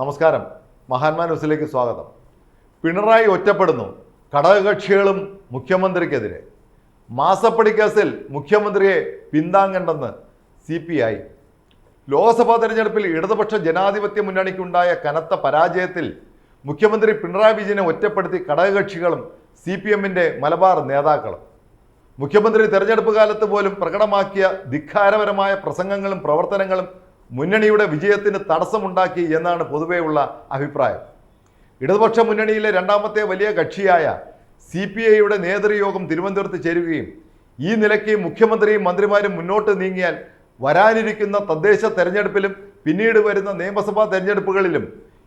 നമസ്കാരം. മഹാന്മാ ന്യൂസിലേക്ക് സ്വാഗതം. പിണറായി ഒറ്റപ്പെടുന്നു. ഘടകകക്ഷികളും മുഖ്യമന്ത്രിക്കെതിരെ. മാസപ്പടി കേസിൽ മുഖ്യമന്ത്രിയെ പിന്താങ്ങണ്ടെന്ന് സി പി ഐ. ലോക്സഭാ തെരഞ്ഞെടുപ്പിൽ ഇടതുപക്ഷ ജനാധിപത്യ മുന്നണിക്കുണ്ടായ കനത്ത പരാജയത്തിൽ മുഖ്യമന്ത്രി പിണറായി വിജയനെ ഒറ്റപ്പെടുത്തി ഘടകകക്ഷികളും സി പി എമ്മിന്റെ മലബാർ നേതാക്കളും. മുഖ്യമന്ത്രി തെരഞ്ഞെടുപ്പ് കാലത്ത് പോലും പ്രകടമാക്കിയ ധിക്കാരപരമായ പ്രസംഗങ്ങളും പ്രവർത്തനങ്ങളും മുന്നണിയുടെ വിജയത്തിന് തടസ്സമുണ്ടാക്കി എന്നാണ് പൊതുവെയുള്ള അഭിപ്രായം. ഇടതുപക്ഷ മുന്നണിയിലെ രണ്ടാമത്തെ വലിയ കക്ഷിയായ സി പി ഐയുടെ നേതൃയോഗം തിരുവനന്തപുരത്ത് ചേരുകയും ഈ നിലയ്ക്ക് മുഖ്യമന്ത്രിയും മന്ത്രിമാരും മുന്നോട്ട് നീങ്ങിയാൽ വരാനിരിക്കുന്ന തദ്ദേശ തെരഞ്ഞെടുപ്പിലും പിന്നീട് വരുന്ന നിയമസഭാ തെരഞ്ഞെടുപ്പുകളിലും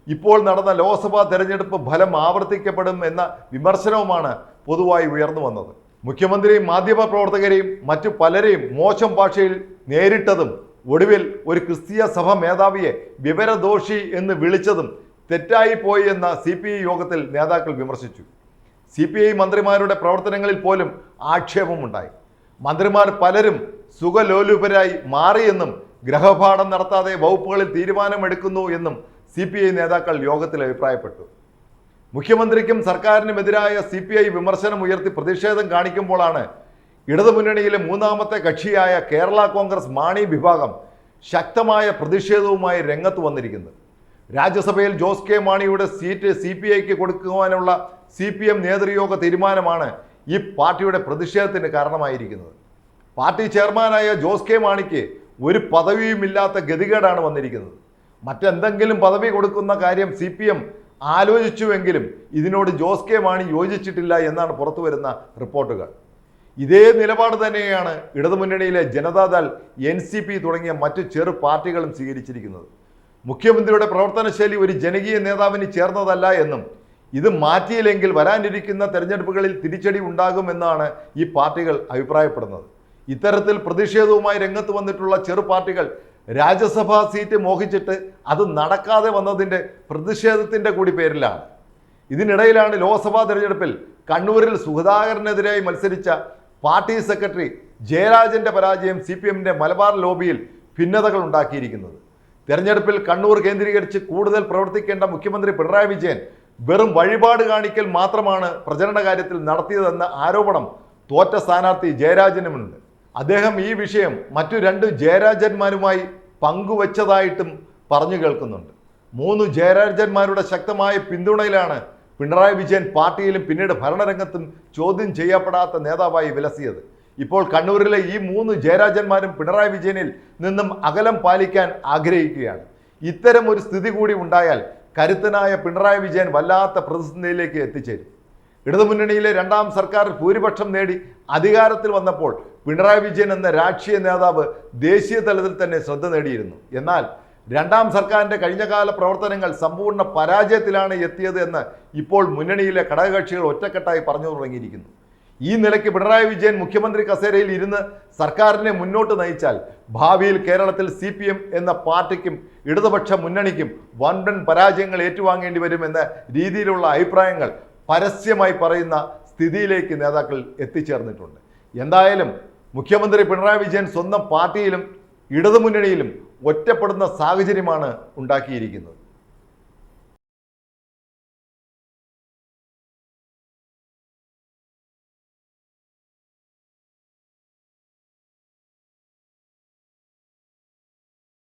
ഇപ്പോൾ നടന്ന ലോക്സഭാ തെരഞ്ഞെടുപ്പ് ഫലം ആവർത്തിക്കപ്പെടും എന്ന വിമർശനവുമാണ് പൊതുവായി ഉയർന്നു വന്നത്. മുഖ്യമന്ത്രിയും മാധ്യമ പ്രവർത്തകരെയും മറ്റു പലരെയും മോശം ഭാഷയിൽ നേരിട്ടതും ഒടുവിൽ ഒരു ക്രിസ്തീയ സഭ മേധാവിയെ വിവരദോഷി എന്ന് വിളിച്ചതും തെറ്റായി പോയി എന്ന സി പി ഐ യോഗത്തിൽ നേതാക്കൾ വിമർശിച്ചു. സി പി ഐ മന്ത്രിമാരുടെ പ്രവർത്തനങ്ങളിൽ പോലും ആക്ഷേപമുണ്ടായി മന്ത്രിമാർ പലരും സുഖലോലുപരായി മാറിയെന്നും ഗ്രഹപാഠം നടത്താതെ വകുപ്പുകളിൽ തീരുമാനമെടുക്കുന്നു എന്നും സി പി ഐ നേതാക്കൾ യോഗത്തിൽ അഭിപ്രായപ്പെട്ടു. മുഖ്യമന്ത്രിക്കും സർക്കാരിനുമെതിരായ സി പി ഐ വിമർശനം ഉയർത്തി പ്രതിഷേധം കാണിക്കുമ്പോഴാണ് ഇടതുമുന്നണിയിലെ മൂന്നാമത്തെ കക്ഷിയായ കേരള കോൺഗ്രസ് മാണി വിഭാഗം ശക്തമായ പ്രതിഷേധവുമായി രംഗത്ത് വന്നിരിക്കുന്നു. രാജ്യസഭയിൽ ജോസ് കെ മാണിയുടെ സീറ്റ് സി പി ഐക്ക് കൊടുക്കുവാനുള്ള സി പി എം നേതൃയോഗ തീരുമാനമാണ് ഈ പാർട്ടിയുടെ പ്രതിഷേധത്തിന് കാരണമായിരിക്കുന്നത്. പാർട്ടി ചെയർമാനായ ജോസ് കെ മാണിക്ക് ഒരു പദവിയുമില്ലാത്ത ഗതികേടാണ് വന്നിരിക്കുന്നത്. മറ്റെന്തെങ്കിലും പദവി കൊടുക്കുന്ന കാര്യം സി പി എം ആലോചിച്ചുവെങ്കിലും ഇതിനോട് ജോസ് കെ മാണി യോജിച്ചിട്ടില്ല എന്നാണ് പുറത്തു വരുന്ന റിപ്പോർട്ടുകൾ. ഇതേ നിലപാട് തന്നെയാണ് ഇടതുമുന്നണിയിലെ ജനതാദൾ എൻ സി പി തുടങ്ങിയ മറ്റു ചെറു പാർട്ടികളും സ്വീകരിച്ചിരിക്കുന്നത്. മുഖ്യമന്ത്രിയുടെ പ്രവർത്തനശൈലി ഒരു ജനകീയ നേതാവിന് ചേർന്നതല്ല എന്നും ഇത് മാറ്റിയില്ലെങ്കിൽ വരാനിരിക്കുന്ന തെരഞ്ഞെടുപ്പുകളിൽ തിരിച്ചടി ഉണ്ടാകുമെന്നാണ് ഈ പാർട്ടികൾ അഭിപ്രായപ്പെടുന്നത്. ഇത്തരത്തിൽ പ്രതിഷേധവുമായി രംഗത്ത് വന്നിട്ടുള്ള ചെറു പാർട്ടികൾ രാജ്യസഭാ സീറ്റ് മോഹിച്ചിട്ട് അത് നടക്കാതെ വന്നതിന്റെ പ്രതിഷേധത്തിന്റെ കൂടി പേരിലാണ്. ഇതിനിടയിലാണ് ലോക്സഭാ തെരഞ്ഞെടുപ്പിൽ കണ്ണൂരിൽ സുധാകരനെതിരായി മത്സരിച്ച പാർട്ടി സെക്രട്ടറി ജയരാജന്റെ പരാജയം സി പി എമ്മിന്റെ മലബാർ ലോബിയിൽ ഭിന്നതകൾ ഉണ്ടാക്കിയിരിക്കുന്നത്. തെരഞ്ഞെടുപ്പിൽ കണ്ണൂർ കേന്ദ്രീകരിച്ച് കൂടുതൽ പ്രവർത്തിക്കേണ്ട മുഖ്യമന്ത്രി പിണറായി വിജയൻ വെറും വഴിപാട് കാണിക്കൽ മാത്രമാണ് പ്രചരണ കാര്യത്തിൽ നടത്തിയതെന്ന ആരോപണം തോറ്റ സ്ഥാനാർത്ഥി ജയരാജനുമുണ്ട് അദ്ദേഹം ഈ വിഷയം മറ്റു രണ്ട് ജയരാജന്മാരുമായി പങ്കുവച്ചതായിട്ടും പറഞ്ഞു കേൾക്കുന്നുണ്ട്. മൂന്ന് ജയരാജന്മാരുടെ ശക്തമായ പിന്തുണയിലാണ് പിണറായി വിജയൻ പാർട്ടിയിലും പിന്നീട് ഭരണരംഗത്തും ചോദ്യം ചെയ്യപ്പെടാത്ത നേതാവായി വിലസിയത്. ഇപ്പോൾ കണ്ണൂരിലെ ഈ മൂന്ന് ജയരാജന്മാരും പിണറായി വിജയനിൽ നിന്നും അകലം പാലിക്കാൻ ആഗ്രഹിക്കുകയാണ്. ഇത്തരം ഒരു സ്ഥിതി കൂടി ഉണ്ടായാൽ കരുത്തനായ പിണറായി വിജയൻ വല്ലാത്ത പ്രതിസന്ധിയിലേക്ക് എത്തിച്ചേരും. ഇടതുമുന്നണിയിലെ രണ്ടാം സർക്കാർ ഭൂരിപക്ഷം നേടി അധികാരത്തിൽ വന്നപ്പോൾ പിണറായി വിജയൻ എന്ന രാഷ്ട്രീയ നേതാവ് ദേശീയ തലത്തിൽ തന്നെ ശ്രദ്ധ നേടിയിരുന്നു. എന്നാൽ രണ്ടാം സർക്കാരിന്റെ കഴിഞ്ഞകാല പ്രവർത്തനങ്ങൾ സമ്പൂർണ പരാജയത്തിലാണ് എത്തിയത് എന്ന് ഇപ്പോൾ മുന്നണിയിലെ ഘടകകക്ഷികൾ ഒറ്റക്കെട്ടായി പറഞ്ഞു തുടങ്ങിയിരിക്കുന്നു. ഈ നിലയ്ക്ക് പിണറായി വിജയൻ മുഖ്യമന്ത്രി കസേരയിൽ ഇരുന്ന് സർക്കാരിനെ മുന്നോട്ട് നയിച്ചാൽ ഭാവിയിൽ കേരളത്തിൽ സി പി എം എന്ന പാർട്ടിക്കും ഇടതുപക്ഷ മുന്നണിക്കും വൻപൻ പരാജയങ്ങൾ ഏറ്റുവാങ്ങേണ്ടി വരുമെന്ന രീതിയിലുള്ള അഭിപ്രായങ്ങൾ പരസ്യമായി പറയുന്ന സ്ഥിതിയിലേക്ക് നേതാക്കൾ എത്തിച്ചേർന്നിട്ടുണ്ട്. എന്തായാലും മുഖ്യമന്ത്രി പിണറായി വിജയൻ സ്വന്തം പാർട്ടിയിലും ഇടതുമുന്നണിയിലും ഒറ്റപ്പെടുന്ന സാഹചര്യമാണ് ഉണ്ടാക്കിയിരിക്കുന്നത്.